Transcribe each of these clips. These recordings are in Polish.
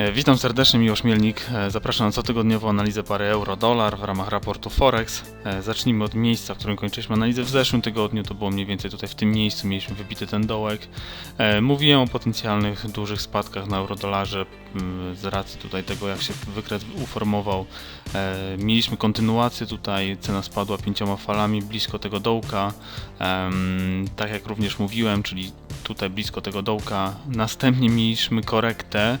E, Witam serdecznie, Miłosz Mielnik. E, Zapraszam na cotygodniową analizę pary euro-dolar w ramach raportu Forex. E, Zacznijmy od miejsca, w którym kończyliśmy analizę w zeszłym tygodniu. To było mniej więcej tutaj w tym miejscu, mieliśmy wybity ten dołek. Mówiłem o potencjalnych dużych spadkach na euro-dolarze mm, z racji tutaj tego, jak się wykres uformował. Mieliśmy kontynuację tutaj, cena spadła pięcioma falami blisko tego dołka. Tak jak również mówiłem, czyli tutaj blisko tego dołka. Następnie mieliśmy korektę.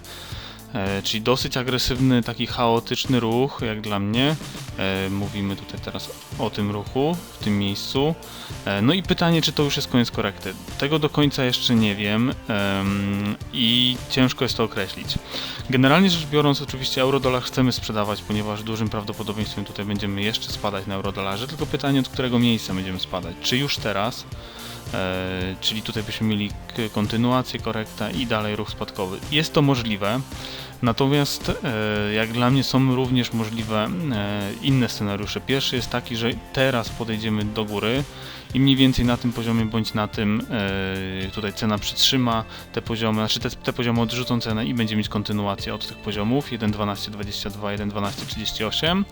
E, czyli dosyć agresywny, taki chaotyczny ruch, jak dla mnie. E, mówimy tutaj teraz o tym ruchu, w tym miejscu. E, no i pytanie, czy to już jest koniec korekty. Tego do końca jeszcze nie wiem em, i ciężko jest to określić. Generalnie rzecz biorąc, oczywiście eurodolar chcemy sprzedawać, ponieważ dużym prawdopodobieństwem tutaj będziemy jeszcze spadać na eurodolarze, tylko pytanie, od którego miejsca będziemy spadać. Czy już teraz? E, czyli tutaj byśmy mieli kontynuację, korekta i dalej ruch spadkowy. Jest to możliwe, natomiast e, jak dla mnie są również możliwe e, inne scenariusze. Pierwszy jest taki, że teraz podejdziemy do góry i mniej więcej na tym poziomie bądź na tym tutaj cena przytrzyma te poziomy, znaczy te, te poziomy odrzucą cenę i będzie mieć kontynuację od tych poziomów 1.12.22, 1.12.38.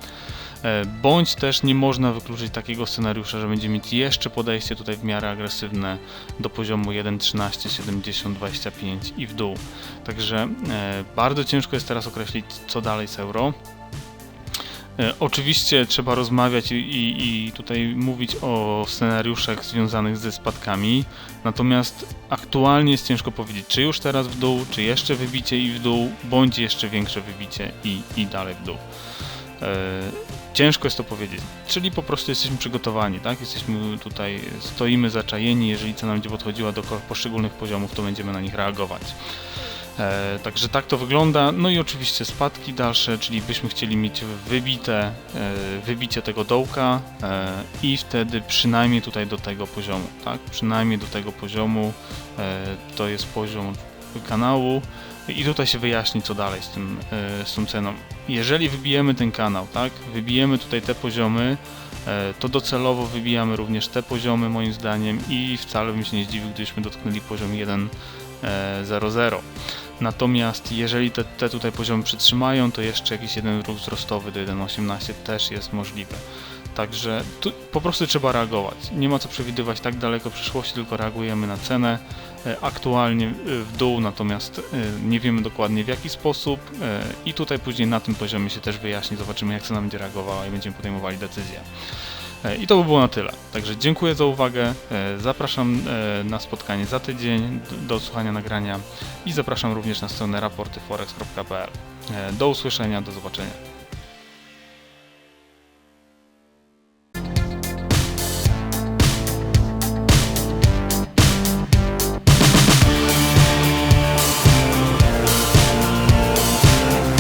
E, Bądź też nie można wykluczyć takiego scenariusza, że będzie mieć jeszcze podejście tutaj w miarę agresywne do poziomu 1.13.70.25 i w dół. Także e, bardzo ciężko jest teraz określić, co dalej z euro. E, Oczywiście trzeba rozmawiać i, i, i tutaj mówić o scenariuszach związanych ze spadkami, natomiast aktualnie jest ciężko powiedzieć, czy już teraz w dół, czy jeszcze wybicie i w dół, bądź jeszcze większe wybicie i, i dalej w dół. Ciężko jest to powiedzieć, czyli po prostu jesteśmy przygotowani, tak? Jesteśmy tutaj, stoimy zaczajeni, jeżeli cena będzie podchodziła do poszczególnych poziomów, to będziemy na nich reagować. E, także tak to wygląda. No i oczywiście spadki dalsze, czyli byśmy chcieli mieć wybite, e, wybicie tego dołka e, i wtedy przynajmniej tutaj do tego poziomu, tak? Przynajmniej do tego poziomu e, to jest poziom kanału i tutaj się wyjaśni co dalej z, tym, e, z tą ceną. Jeżeli wybijemy ten kanał, tak? Wybijemy tutaj te poziomy, e, to docelowo wybijamy również te poziomy moim zdaniem i wcale bym się nie zdziwił, gdybyśmy dotknęli poziom 1.00. Natomiast jeżeli te, te tutaj poziomy przytrzymają, to jeszcze jakiś jeden ruch wzrostowy do 1.18 też jest możliwy. Także tu po prostu trzeba reagować. Nie ma co przewidywać tak daleko przyszłości, tylko reagujemy na cenę e, aktualnie e, w dół, natomiast e, nie wiemy dokładnie w jaki sposób i tutaj później na tym poziomie się też wyjaśni, zobaczymy jak cena będzie reagowała i będziemy podejmowali decyzję. I to by było na tyle. Także dziękuję za uwagę. Zapraszam na spotkanie za tydzień do słuchania nagrania i zapraszam również na stronę raportyforex.pl. Do usłyszenia, do zobaczenia.